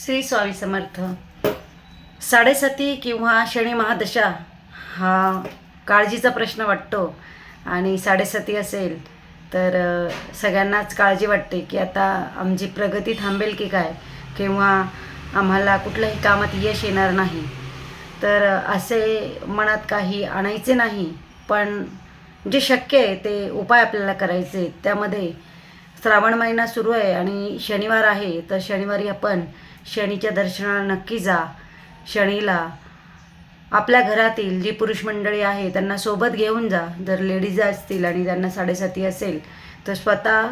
श्री स्वामी समर्थ साडेसाती किंवा शनी महादशा हा काळजीचा प्रश्न वाटतो आणि साडेसाती असेल तर सगळ्यांनाच काळजी वाटते की आता आमची प्रगती थांबेल की काय किंवा आम्हाला कुठल्याही कामात यश येणार नाही तर असे मनात काही आणायचे नाही पण जे शक्य आहे ते उपाय आपल्याला करायचे आहेत. त्यामध्ये श्रावण महिना सुरू आहे आणि शनिवार आहे तर शनिवारी आपण शनीच्या दर्शनाला नक्की जा. शनीला आपल्या घरातील जी पुरुष मंडळी आहे त्यांना सोबत घेऊन जा. जर लेडीज असतील आणि त्यांना साडेसाती असेल तर स्वतः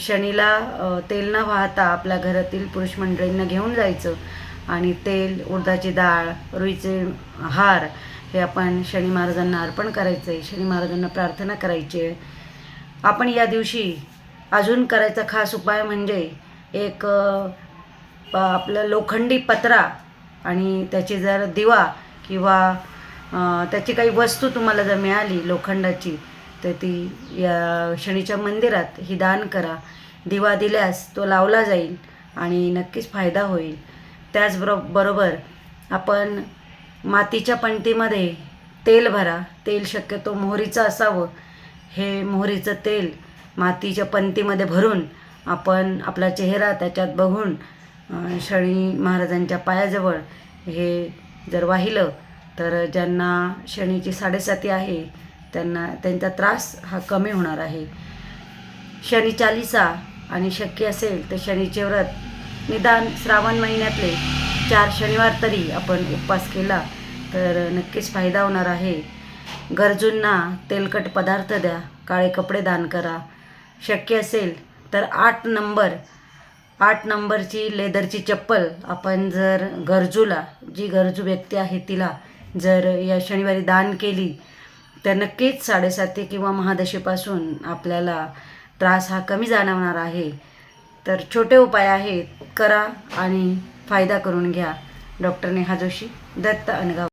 शनीला तेल न वाहता आपल्या घरातील पुरुष मंडळींना घेऊन जायचं. आणि तेल उडदाची डाळ रुईचे हार हे आपण शनी महाराजांना अर्पण करायचं आहे शनी महाराजांना प्रार्थना करायची आहे आपण या दिवशी अजून करायचा खास उपाय म्हणजे एक आपलं लोखंडी पत्रा आणि त्याची जर दिवा किंवा त्याची काही वस्तू तुम्हाला जर मिळाली लोखंडाची तर ती या शनीच्या मंदिरात ही दान करा. दिवा दिल्यास तो लावला जाईल आणि नक्कीच फायदा होईल. त्याचबरो बरोबर आपण मातीच्या पणतीमध्ये तेल भरा. तेल शक्यतो मोहरीचं असावं. हे मोहरीचं तेल मातीच्या पंतीमध्ये भरून आपण आपला चेहरा त्याच्यात बघून शनी महाराजांच्या पायाजवळ हे जर वाहिलं तर ज्यांना शनीची साडेसाती आहे त्यांना त्यांचा त्रास हा कमी होणार आहे. शनी चालिसा आणि शक्य असेल तर शनीचे व्रत निदान श्रावण महिन्यातले चार शनिवार तरी आपण उपवास केला तर नक्कीच फायदा होणार आहे. गरजूंना तेलकट पदार्थ द्या काळे कपडे दान करा. शक्य असेल तर आठ नंबर आठ नंबरची लेदरची चप्पल आपण जर गरजूला जी गरजू व्यक्ती आहे तिला जर या शनिवारी दान केली तर नक्कीच साडेसाती किंवा महादशेपासून आपल्याला त्रास हा कमी जाणवणार आहे. तर छोटे उपाय आहेत करा आणि फायदा करून घ्या. डॉक्टर नेहा जोशी दत्त अनगाव